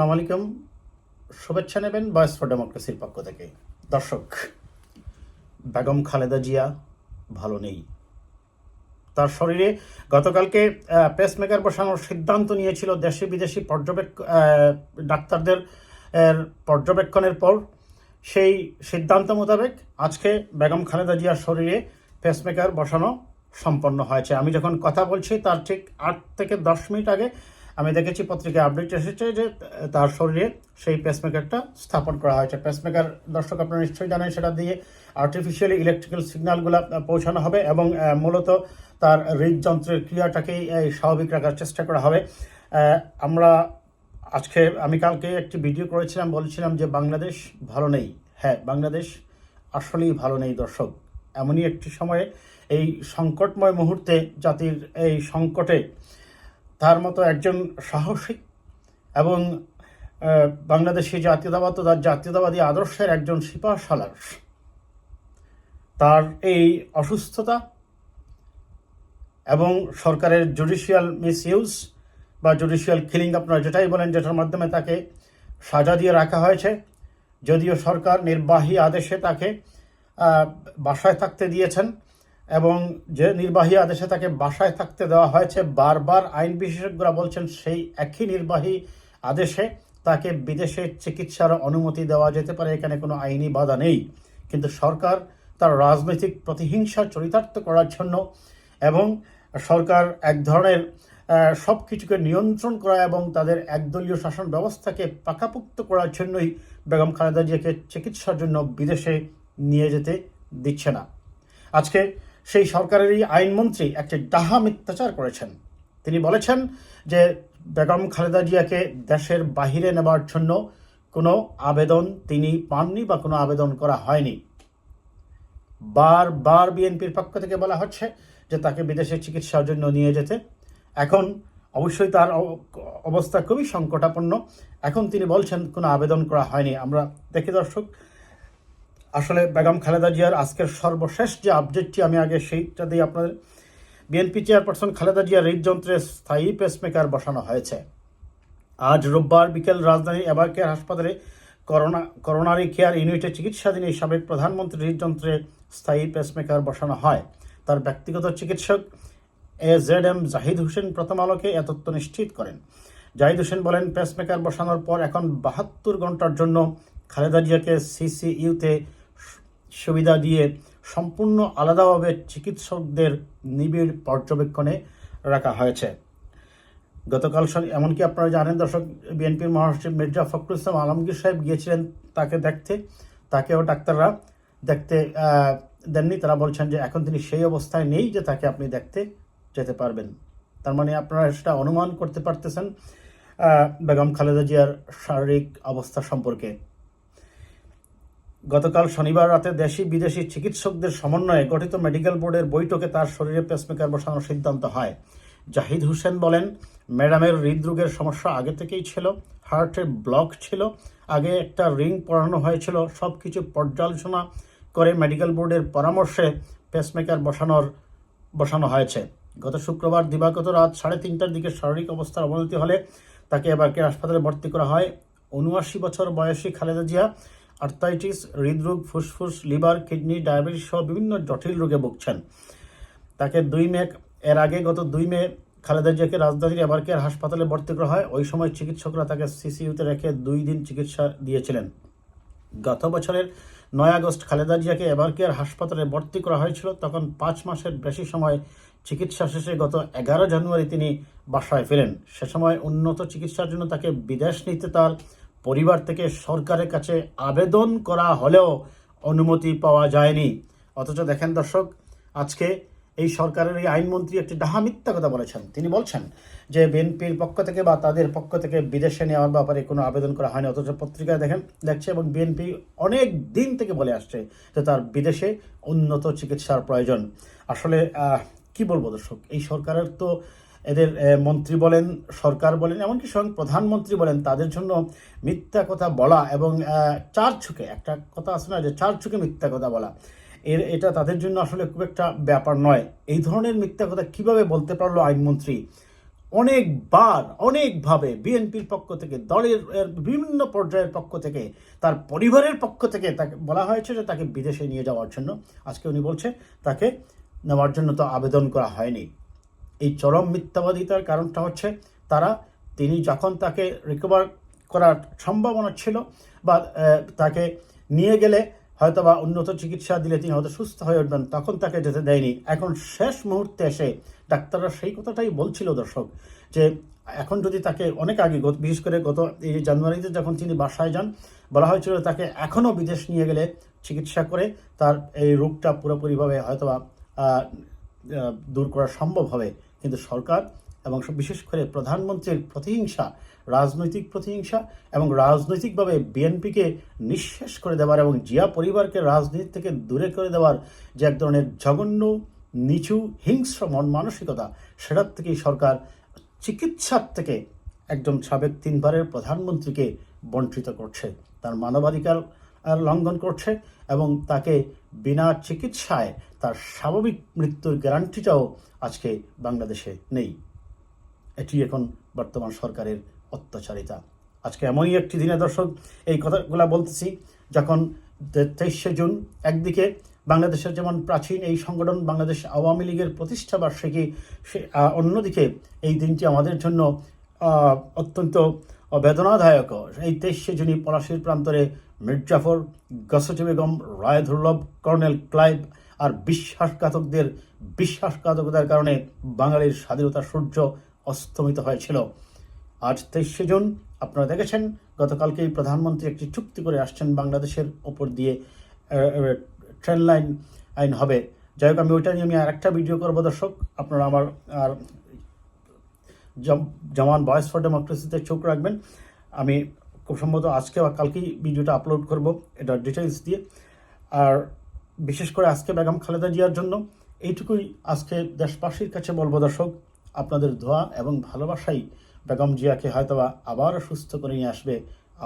আসসালামু আলাইকুম। শুভেচ্ছা নেবেন বয়েস ফর ডেমোক্রেসির পক্ষ থেকে। দর্শক, বেগম খালেদা জিয়া ভালো নেই। তার শরীরে গতকালকে পেসমেকার বসানোর সিদ্ধান্ত নিয়েছিল দেশি বিদেশি পর্যবেক্ষ ডাক্তারদের পর্যবেক্ষণের পর সেই সিদ্ধান্ত মোতাবেক আজকে বেগম খালেদা জিয়ার শরীরে পেসমেকার বসানো সম্পন্ন হয়েছে। আমি যখন কথা বলছি, তার ঠিক আট থেকে দশ মিনিট আগে আমি দেখেছি পত্রিকায় আপডেট এসেছে যে, তার শরীরে সেই পেসমেকারটা স্থাপন করা হয়েছে। পেসমেকার দর্শক আপনারা নিশ্চয়ই জানেন, সেটা দিয়ে আর্টিফিশিয়ালি ইলেকট্রিক্যাল সিগন্যালগুলো পৌঁছানো হবে এবং মূলত তার হৃদযন্ত্রের ক্রিয়াটাকেই স্বাভাবিক রাখার চেষ্টা করা হবে। আমরা আজকে, আমি কালকে একটি ভিডিও করেছিলাম, বলছিলাম যে বাংলাদেশ ভালো নেই। হ্যাঁ বাংলাদেশ আসলেই ভালো নেই দর্শক। এমনই একটি সময়ে এই সংকটময় মুহূর্তে জাতির এই সংকটে তার মতো একজন সাহসী এবং বাংলাদেশি জাতীয়তাবাদ ও তার জাতীয়তাবাদী আদর্শের একজন সিপাহ সালার তার এই অসুস্থতা এবং সরকারের জুডিশিয়াল মিসইউজ বা জুডিশিয়াল কিলিং আপনারা যেটাই বলেন, যেটার মাধ্যমে তাকে সাজা দিয়ে রাখা হয়েছে, যদিও সরকার নির্বাহী আদেশে তাকে বাসায় থাকতে দিয়েছেন। এবং যে নির্বাহী আদেশে তাকে বাসায় থাকতে দেওয়া হয়েছে, বারবার আইন বিশেষজ্ঞরা বলছেন সেই একই নির্বাহী আদেশে তাকে বিদেশে চিকিৎসার অনুমতি দেওয়া যেতে পারে, এখানে কোনো আইনি বাধা নেই। কিন্তু সরকার তার রাজনৈতিক প্রতিহিংসা চরিতার্থ করার জন্য এবং সরকার এক ধরনের সব কিছুকে নিয়ন্ত্রণ করা এবং তাদের একদলীয় শাসন ব্যবস্থাকে পাকাপুক্ত করার জন্যই বেগম খালেদা জিয়াকে চিকিৎসার জন্য বিদেশে নিয়ে যেতে দিচ্ছে না। আজকে সেই সরকারেরই আইনমন্ত্রী একটি ডাহা মিথ্যাচার করেছেন। তিনি বলেছেন যে বেগম খালেদা জিয়াকে দেশের বাহিরে নেবার জন্য কোনো আবেদন তিনি পাননি বা কোনো আবেদন করা হয়নি। বারবার বিএনপির পক্ষ থেকে বলা হচ্ছে যে তাকে বিদেশে চিকিৎসার জন্য নিয়ে যেতে। এখন অবশ্যই তার অবস্থা খুবই সংকটাপন্ন। এখন তিনি বলছেন কোনো আবেদন করা হয়নি। আমরা দেখি দর্শক আসলে বেগম খালেদা জিয়ার আজকের সর্বশেষ যে আপডেটটি আমি আগে সেইটা দিয়ে আপনাদের বিএনপি চেয়ারপারসন খালেদা জিয়ার হৃদযন্ত্রে স্থায়ী পেসমেকার বসানো হয়েছে। আজ রোববার বিকেল রাজধানীর এবার কেয়ার হাসপাতালে করোনা, করোনারি কেয়ার ইউনিটে চিকিৎসাধীন এই সাবেক প্রধানমন্ত্রীর হৃদযন্ত্রে স্থায়ী পেসমেকার বসানো হয়। তার ব্যক্তিগত চিকিৎসক A Z M Zahid Hossain প্রথম আলোকে এ তথ্য নিশ্চিত করেন। জাহিদ হোসেন বলেন পেসমেকার বসানোর পর এখন বাহাত্তর ঘণ্টার জন্য খালেদা জিয়াকে সিসিইউতে সুবিধা দিয়ে সম্পূর্ণ আলাদাভাবে চিকিৎসকদের নিবিড় পর্যবেক্ষণে রাখা হয়েছে। গতকাল এমনকি আপনারা জানেন দর্শক, বিএনপির মহাসচিব মির্জা ফখরুল ইসলাম আলমগীর সাহেব গিয়েছিলেন তাকে দেখতে। তাকেও ডাক্তাররা দেখতে দেননি। তারা বলছেন যে এখন তিনি সেই অবস্থায় নেই যে তাকে আপনি দেখতে যেতে পারবেন। তার মানে আপনারা সেটা অনুমান করতে পারতেছেন বেগম খালেদা জিয়ার শারীরিক অবস্থা সম্পর্কে। গতকাল শনিবার রাতে দেশি বিদেশি চিকিৎসকদের সমন্বয়ে গঠিত মেডিকেল বোর্ডের বৈঠকে তার শরীরে পেসমেকার বসানোর সিদ্ধান্ত হয়। জাহিদ হোসেন বলেন, ম্যাডামের হৃদরোগের সমস্যা আগে থেকেই ছিল, হার্টের ব্লক ছিল, আগে একটা রিং পড়ানো হয়েছিল সব কিছু পর্যালোচনা করে মেডিকেল বোর্ডের পরামর্শে পেসমেকার বসানোর, বসানো হয়েছে। গত শুক্রবার দিবাগত রাত সাড়ে তিনটার দিকে শারীরিক অবস্থার অবনতি হলে তাকে এবার কে হাসপাতালে ভর্তি করা হয়। উনআশি বছর বয়সী খালেদা জিয়া আর্থাইটিস হৃদরোগ, ফুসফুস, লিভার, কিডনি, ডায়াবেটিস সহ বিভিন্ন জটিল রোগে ভুগছেন। তাকে দুই মে এর আগে গত দুই মে খালেদা জিয়াকে রাজধানীর এবার কেয়ার হাসপাতালে ভর্তি করা হয়। ওই সময় চিকিৎসকরা তাকে সিসিইউতে রেখে দুই দিন চিকিৎসা দিয়েছিলেন। গত বছরের নয় আগস্ট খালেদা জিয়াকে এবার কেয়ার হাসপাতালে ভর্তি করা হয়েছিল। তখন পাঁচ মাসের বেশি সময় চিকিৎসা শেষে গত এগারো জানুয়ারি তিনি বাসায় ফেরেন। সে সময় উন্নত চিকিৎসার জন্য তাকে বিদেশ নিতে তার পরিবার থেকে সরকারের কাছে আবেদন করা হলেও অনুমতি পাওয়া যায়নি। অথচ দেখেন দর্শক, আজকে এই সরকারের এই আইনমন্ত্রী একটি ডাহা মিথ্যা কথা বলেছেন। তিনি বলছেন যে, বিএনপির পক্ষ থেকে বা তাদের পক্ষ থেকে বিদেশে নেওয়ার ব্যাপারে কোনো আবেদন করা হয়নি। অথচ পত্রিকায় দেখেন, দেখছে এবং বিএনপি অনেক দিন থেকে বলে আসছে যে, তার বিদেশে উন্নত চিকিৎসার প্রয়োজন। আসলে কি বলব দর্শক, এই সরকারের তো এদের মন্ত্রী বলেন, সরকার বলেন, এমনকি স্বয়ং প্রধানমন্ত্রী বলেন, তাদের জন্য মিথ্যা কথা বলা এবং চার ছুকে একটা কথা আছে না যে চার ছুকে মিথ্যা কথা বলা। এর, এটা তাদের জন্য আসলে খুব একটা ব্যাপার নয়। এই ধরনের মিথ্যা কথা কীভাবে বলতে পারল আইনমন্ত্রী? অনেকবার, অনেকভাবে বিএনপির পক্ষ থেকে, দলের বিভিন্ন পর্যায়ের পক্ষ থেকে, তার পরিবারের পক্ষ থেকে তাকে বলা হয়েছে যে তাকে বিদেশে নিয়ে যাওয়ার জন্য। আজকে উনি বলছে, তাকে নেওয়ার জন্য তো আবেদন করা হয়নি। এই চরম মিথ্যাবাদিতার কারণটা হচ্ছে তারা, তিনি যখন তাকে রিকভার করার সম্ভাবনা ছিল বা তাকে নিয়ে গেলে হয়তো বা উন্নত চিকিৎসা দিলে তিনি হয়তো সুস্থ হয়ে উঠবেন, তখন তাকে যেতে দেয়নি। এখন শেষ মুহূর্তে এসে ডাক্তাররা সেই কথাটাই বলছিল দর্শক যে, এখন যদি তাকে অনেক আগে বিশেষ করে গত এই জানুয়ারিতে যখন তিনি বাসায় যান, বলা হয়েছিল তাকে এখনও বিদেশ নিয়ে গেলে চিকিৎসা করে তার এই রোগটা পুরোপুরিভাবে হয়তোবা দূর করা সম্ভব হবে। কিন্তু সরকার এবং বিশেষ করে প্রধানমন্ত্রীর প্রতিহিংসা, রাজনৈতিক প্রতিহিংসা এবং রাজনৈতিকভাবে বিএনপিকে নিঃশেষ করে দেওয়ার এবং জিয়া পরিবারকে রাজনীতি থেকে দূরে করে দেওয়ার যে এক ধরনের জঘন্য, নিচু, হিংস্র মন মানসিকতা, সেটার থেকেই সরকার চিকিৎসার থেকে একজন সাবেক তিনবারের প্রধানমন্ত্রীকে বঞ্চিত করছে। তার মানবাধিকার লঙ্ঘন করছে এবং তাকে বিনা চিকিৎসায় তার স্বাভাবিক মৃত্যুর গ্যারান্টিটাও আজকে বাংলাদেশে নেই। এটি এখন বর্তমান সরকারের অত্যাচারিতা। আজকে এমনই একটি দিনে দর্শক, এই কথাগুলো বলতেছি, যখন তেইশে জুন একদিকে বাংলাদেশের যেমন প্রাচীন এই সংগঠন বাংলাদেশ আওয়ামী লীগের প্রতিষ্ঠা বার্ষিকী, সে অন্যদিকে এই দিনটি আমাদের জন্য অত্যন্ত বেদনাদায়ক এই তেইশে জুনই পলাশির প্রান্তরে মির্জাফর গসটি বেগম রায়দুর্লভ, কর্নেল ক্লাইভ আর বিশ্বাসঘাতকদের বিশ্বাসঘাতকতার কারণে বাঙালির স্বাধীনতা সূর্য অস্তমিত হয়েছিল। আজ তেইশে জুন, আপনারা দেখেছেন, গতকালকেই প্রধানমন্ত্রী একটি চুক্তি করে আসছেন বাংলাদেশের ওপর দিয়ে ট্রেন লাইন, আইন হবে। যাই হোক, আমি ওইটা নিয়ে আমি আর একটা ভিডিও করব, দর্শক। আপনারা আমার আর জম- জওয়ান ভয়েস ফর ডেমোক্রেসিতে চোখ রাখবেন। আমি খুব সম্ভবত আজকে বা কালকেই ভিডিওটা আপলোড করব, এটা ডিটেলস দিয়ে। আর বিশেষ করে আজকে বেগম খালেদা জিয়ার জন্য এইটুকুই আজকে দেশবাসীর কাছে বলব দর্শক, আপনাদের দোয়া এবং ভালোবাসাই বেগম জিয়াকে হয়তোবা আবারও সুস্থ করে নিয়ে আসবে,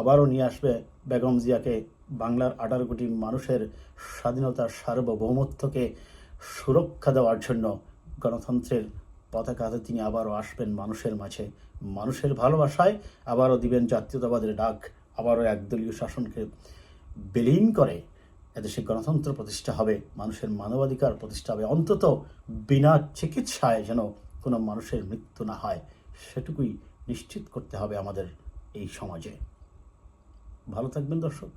আবারও নিয়ে আসবে বেগম জিয়াকে বাংলার আঠারো কোটি মানুষের স্বাধীনতার সার্বভৌমত্বকে সুরক্ষা দেওয়ার জন্য গণতন্ত্রের পতাকাতে তিনি আবারও আসবেন মানুষের মাঝে। মানুষের ভালোবাসায় আবারও দিবেন জাতীয়তাবাদের ডাক, আবারও একদলীয় শাসনকে বিলীন করে এদেশে গণতন্ত্র প্রতিষ্ঠা হবে, মানুষের মানবাধিকার প্রতিষ্ঠা হবে। অন্তত বিনা চিকিৎসায় যেন কোনো মানুষের মৃত্যু না হয়, সেটুকুই নিশ্চিত করতে হবে আমাদের এই সমাজে। ভালো থাকবেন দর্শক।